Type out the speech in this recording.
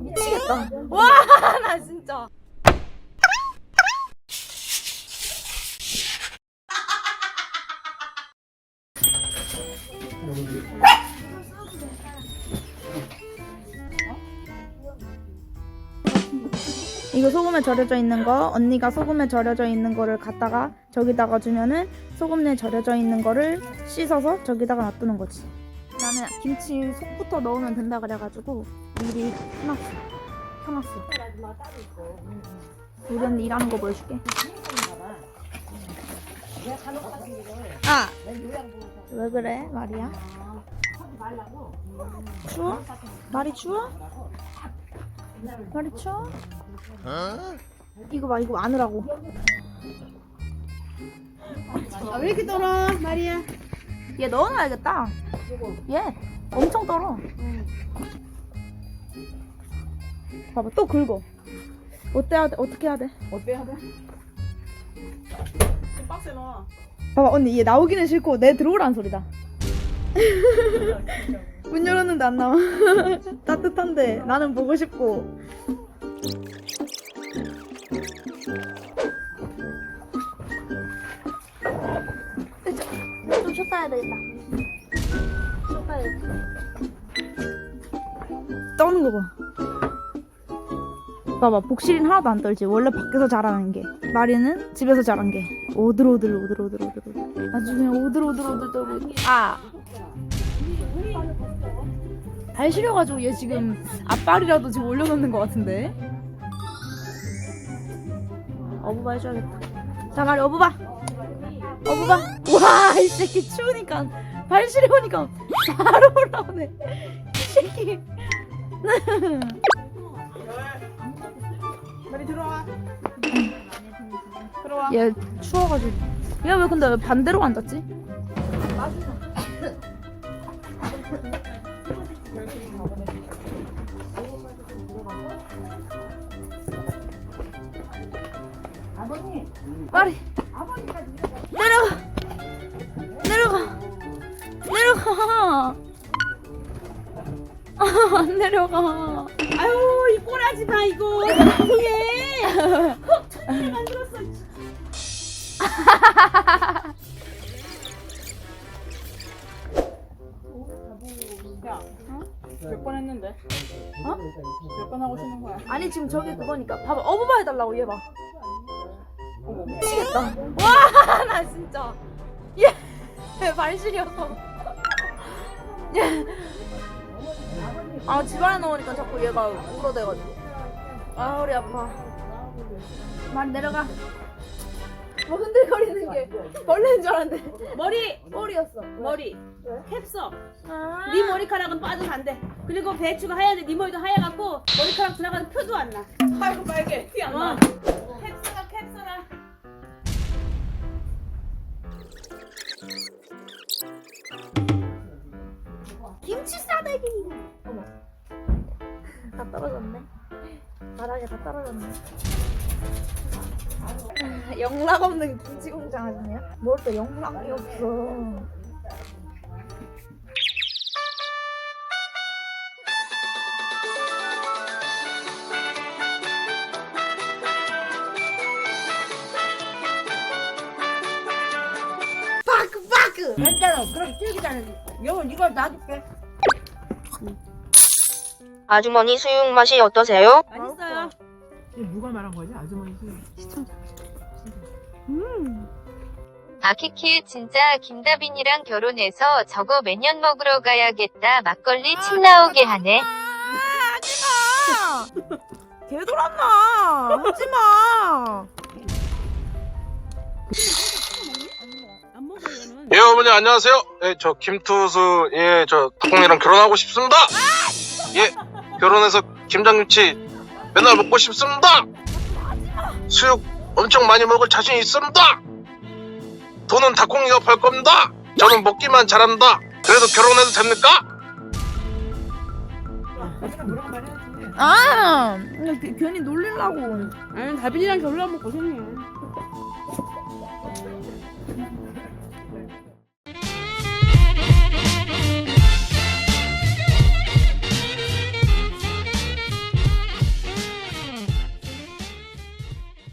미치겠다. 와, 나 진짜. 이거 소금에 절여져 있는 거 언니가 소금에 절여져 있는 거를 갖다가 저기다가 주면은 소금에 절여져 있는 거를 씻어서 저기다가 놔두는 거지. 나는 김치 속부터 넣으면 된다 그래가지고 미리 해놨어. 해놨어. 우리 언니 일하는 거 보여줄게. 아, 왜 그래, 말이야? 추워? 말이 추워? 말이 추워? 이거 봐, 이거 안으라고. 아, 왜 이렇게 떨어, 마리아? 얘 넣어놔야겠다. 얘 엄청 떨어. 봐봐, 또 긁어. 어때 해야 돼? 어떻게 해야 돼? 어때 하자? 좀 빡세 놔. 봐봐, 언니 얘 나오기는 싫고 내 들어오라는 소리다. 문 열었는데 안 나와. 따뜻한데 나는 보고 싶고. 되겠다. 해야겠다. 떠는 거 봐. 봐봐, 복실이는 하나도 안 떨지. 원래 밖에서 자라는 게. 마리는 집에서 자란 게. 오들오들, 오들오들, 오들오들. 아주 그냥 오들오들, 오들 떨고. 아! 발 시려가지고 얘 지금 앞발이라도 지금 올려놓는 것 같은데. 어부바 해줘야겠다. 자, 마리 어부바! 어부바! 와, 이 새끼 추우니까, 발 시려우니까 바로 올라오네. 이 새끼. 마리 들어와. 들어와. 얘 추워가지고. 얘 왜 근데 왜 반대로 앉았지? 빨리 내려가 내려가 내려가 아, 안 내려가 아유, 이 꼬라지 마, 이거. 방송해. 헉, 만들었어. 야, 몇번 했는데? 어? 몇 번 하고 쉬는 거야? 아니 지금 저게 그거니까 봐봐 어부바 해달라고 얘 봐 미치겠다 와 나 진짜 얘발 시려서 아 집안에 넣으니까 자꾸 얘가 울어대가지고 아 허리 아파 말 내려가 뭐 흔들거리는 게 벌레인 줄 알았는데 머리! 꼬리였어 머리. 왜? 캡써. 아. 네 머리카락은 빠져서 안 돼. 그리고 배추가 하얀데 네 머리도 하얘갖고 머리카락 지나가는 표도 안 나. 아이고 빨개. 티 안 나. 다 떨어졌네 바닥에 다 떨어졌네 아, 영락 없는 김치 공장 아니냐? 뭘또 영락이 없어 파크 괜찮아. 그렇게 튀기잖아. 영은 이걸 놔줄게. 아주머니 수육 맛이 어떠세요? 맛있어요. 누가 말한 거지? 아주머니 음 아키키 진짜 김다빈이랑 결혼해서 저거 매년 먹으러 가야겠다. 막걸리 침 나오게 하네. 아, 하지마! 개 돌았나! 하지마! 예 어머니 안녕하세요. 예 저 김투수 예저 닭공이랑 결혼하고 싶습니다. 예 결혼해서 김장김치 맨날 먹고 싶습니다. 수육 엄청 많이 먹을 자신 있습니다. 돈은 닭공이가 벌 겁니다. 저는 먹기만 잘한다. 그래도 결혼해도 됩니까? 아! 그냥 괜히 놀리려고. 아니 다빈이랑 결혼하면 고생해.